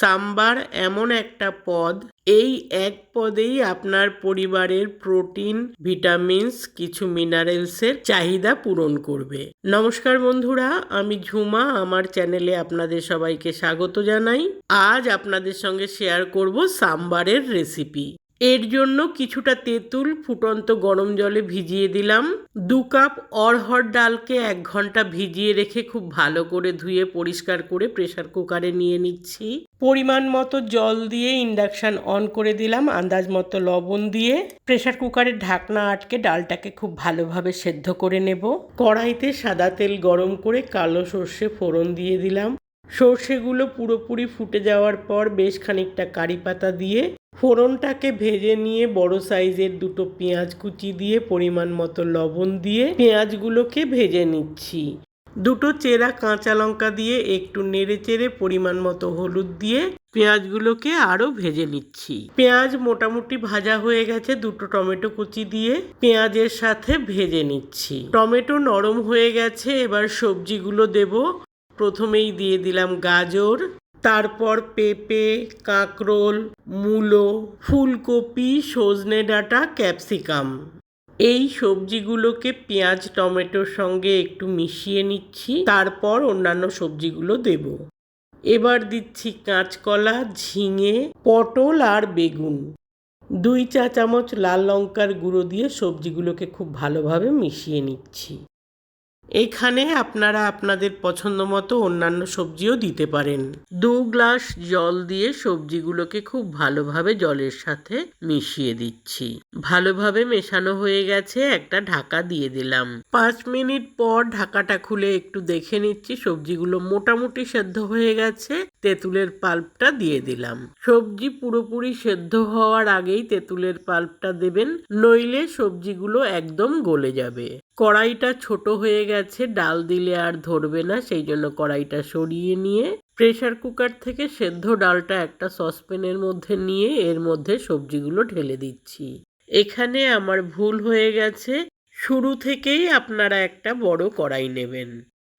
সাম্বার এমন একটা পদ। এই এক পদেই আপনার পরিবারের প্রোটিন, ভিটামিনস, কিছু মিনারেলসের চাহিদা পূরণ করবে। নমস্কার বন্ধুরা, আমি ঝুমা, আমার চ্যানেলে আপনাদের সবাইকে স্বাগত জানাই। আজ আপনাদের সঙ্গে শেয়ার করব সাম্বারের রেসিপি এর জন্য কিছুটা তেঁতুল ফুটন্ত গরম জলে ভিজিয়ে দিলাম। দু কাপ অড়হর ডালকে এক ঘণ্টা ভিজিয়ে রেখে খুব ভালো করে ধুয়ে পরিষ্কার করে প্রেশার কুকারে নিয়ে নিচ্ছি। পরিমাণ মতো জল দিয়ে ইন্ডাকশান অন করে দিলাম, আন্দাজ মতো লবণ দিয়ে। প্রেশার কুকারের ঢাকনা আটকে ডালটাকে খুব ভালোভাবে সেদ্ধ করে নেব। কড়াইতে সাদা তেল গরম করে কালো সর্ষে ফোড়ন দিয়ে দিলাম। সর্ষেগুলো পুরোপুরি ফুটে যাওয়ার পর বেশ খানিকটা কারি পাতা দিয়ে ফোড়নটাকে ভেজে নিয়ে বড় সাইজের দুটো পেঁয়াজ কুচি দিয়ে পরিমাণ মতো লবণ দিয়ে পেঁয়াজগুলোকে ভেজে নিচ্ছি। দুটো চেরা কাঁচা লঙ্কা দিয়ে একটু নেড়ে চেড়ে পরিমাণ মতো হলুদ দিয়ে পেঁয়াজগুলোকে আরও ভেজে নিচ্ছি। পেঁয়াজ মোটামুটি ভাজা হয়ে গেছে, দুটো টমেটো কুচি দিয়ে পেঁয়াজের সাথে ভেজে নিচ্ছি। টমেটো নরম হয়ে গেছে, এবার সবজিগুলো দেব। প্রথমেই দিয়ে দিলাম গাজর তারপর পেঁপে, কাঁকরোল, মূলো, ফুলকপি, সজনে ডাঁটা, ক্যাপসিকাম। এই সবজিগুলোকে পেঁয়াজ, টমেটোর সঙ্গে একটু মিশিয়ে নিচ্ছি, তারপর অন্যান্য সবজিগুলো দেব। এবার দিচ্ছি কাঁচকলা, ঝিঙে, পটল আর বেগুন। দুই চা চামচ লাল লঙ্কার গুঁড়ো দিয়ে সবজিগুলোকে খুব ভালোভাবে মিশিয়ে নিচ্ছি। এখানে আপনারা আপনাদের পছন্দ মতো অন্যান্য সবজিও দিতে পারেন। দু গ্লাস জল দিয়ে সবজিগুলোকে খুব ভালোভাবে জলের সাথে মিশিয়ে দিচ্ছি। ভালোভাবে মেশানো হয়ে গেছে, একটা ঢাকা দিয়ে দিলাম। পাঁচ মিনিট পর ঢাকাটা খুলে একটু দেখে নিচ্ছি, সবজিগুলো মোটামুটি সেদ্ধ হয়ে গেছে। তেঁতুলের পাল্পটা দিয়ে দিলাম। সবজি পুরোপুরি সেদ্ধ হওয়ার আগেই তেঁতুলের পাল্পটা দেবেন, নইলে সবজিগুলো একদম গলে যাবে। কড়াইটা ছোট হয়ে গেছে, ডাল দিলে আর ধরবে না, সেই জন্য কড়াইটা সরিয়ে নিয়ে প্রেশার কুকার থেকে সেদ্ধ ডালটা একটা সসপ্যানের মধ্যে নিয়ে এর মধ্যে সবজিগুলো ঢেলে দিচ্ছি। এখানে আমার ভুল হয়ে গেছে, শুরু থেকেই আপনারা একটা বড় কড়াই নেবেন।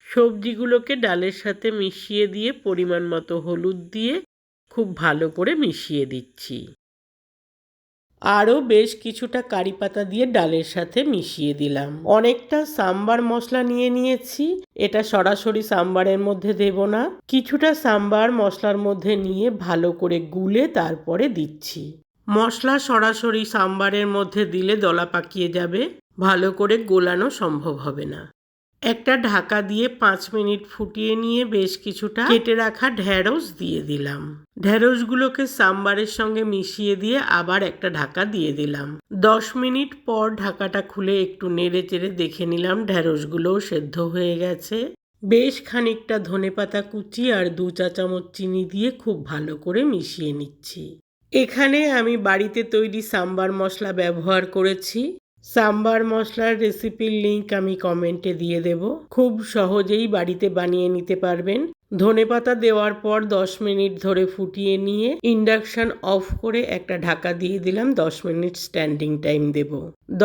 সবজিগুলোকে ডালের সাথে মিশিয়ে দিয়ে পরিমাণ মতো হলুদ দিয়ে খুব ভালো করে মিশিয়ে দিচ্ছি। আরও বেশ কিছুটা কারি পাতা দিয়ে ডালের সাথে মিশিয়ে দিলাম। অনেকটা সাম্বার মশলা নিয়ে নিয়েছি। এটা সরাসরি সাম্বারের মধ্যে দেব না। কিছুটা সাম্বার মশলার মধ্যে নিয়ে ভালো করে গুলে তারপরে দিচ্ছি। মশলা সরাসরি সাম্বারের মধ্যে দিলে দলা পাকিয়ে যাবে। ভালো করে গোলানো সম্ভব হবে না। একটা ঢাকা দিয়ে পাঁচ মিনিট ফুটিয়ে নিয়ে বেশ কিছুটা কেটে রাখা ঢ্যাঁড়স দিয়ে দিলাম। ঢ্যাঁড়সগুলোকে সাম্বারের সঙ্গে মিশিয়ে দিয়ে আবার একটা ঢাকা দিয়ে দিলাম। দশ মিনিট পর ঢাকাটা খুলে একটু নেড়ে চেড়ে দেখে নিলাম ঢ্যাঁড়সগুলোও সেদ্ধ হয়ে গেছে। বেশ খানিকটা ধনেপাতা কুচি আর দু চা চামচ চিনি দিয়ে খুব ভালো করে মিশিয়ে নিচ্ছি। এখানে আমি বাড়িতে তৈরি সাম্বার মশলা ব্যবহার করেছি। সাম্বার মশলার রেসিপির লিঙ্ক আমি কমেন্টে দিয়ে দেব। খুব সহজেই বাড়িতে বানিয়ে নিতে পারবেন। ধনেপাতা দেওয়ার পর দশ মিনিট ধরে ফুটিয়ে নিয়ে ইন্ডাকশান অফ করে একটা ঢাকা দিয়ে দিলাম। দশ মিনিট স্ট্যান্ডিং টাইম দেব।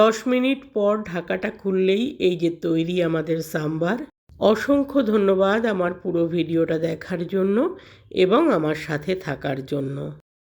দশ মিনিট পর ঢাকাটা খুললেই এই যে তৈরি আমাদের সাম্বার। অসংখ্য ধন্যবাদ আমার পুরো ভিডিওটা দেখার জন্য এবং আমার সাথে থাকার জন্য।